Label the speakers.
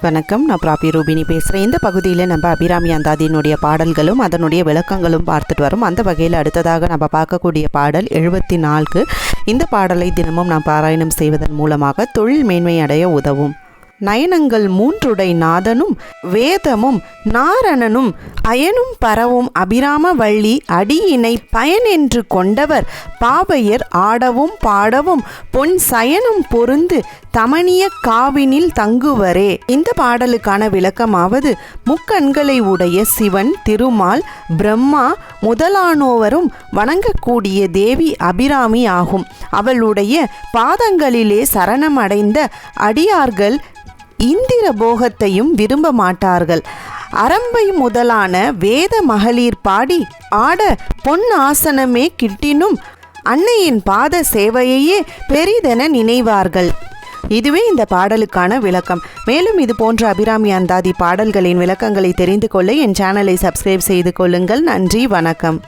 Speaker 1: வணக்கம். நான் பிராபி ரூபினி பேசுகிறேன் இந்த பகுதியில் நம்ம அபிராமி அந்தாதியினுடைய பாடல்களும் அதனுடைய விளக்கங்களும் பார்த்துட்டு வரும். அந்த வகையில் அடுத்ததாக நம்ம பார்க்கக்கூடிய பாடல் எழுபத்தி நான்கு. இந்த பாடலை தினமும் நாம் பாராயணம் செய்வதன் மூலமாக தொழில் மேன்மை அடைய உதவும். நயனங்கள் மூன்றுடை நாதனும் வேதமும் நாரணனும் அயனும் பரவும் அபிராம வள்ளி அடியினை பயனென்று கொண்டவர் பாவையர் ஆடவும் பாடவும் பொன் சயனம் பொருந்து தமணிய காவினில் தங்குவரே. இந்த பாடலுக்கான விளக்கமாவது முக்கண்களை உடைய சிவன் திருமால் பிரம்மா முதலானோவரும் வணங்கக்கூடிய தேவி அபிராமி ஆகும். அவளுடைய பாதங்களிலே சரணமடைந்த அடியார்கள் இந்திர போகத்தையும் விரும்ப மாட்டார்கள். அரம்பை முதலான வேத மகளிர் பாடி ஆட பொன் ஆசனமே கிட்டினும் அன்னையின் பாத சேவையையே பெரிதென நினைவார்கள். இதுவே இந்த பாடலுக்கான விளக்கம். மேலும் இது போன்ற அபிராமி அந்தாதி பாடல்களின் விளக்கங்களை தெரிந்து கொள்ள என் சேனலை சப்ஸ்கிரைப் செய்து கொள்ளுங்கள். நன்றி வணக்கம்.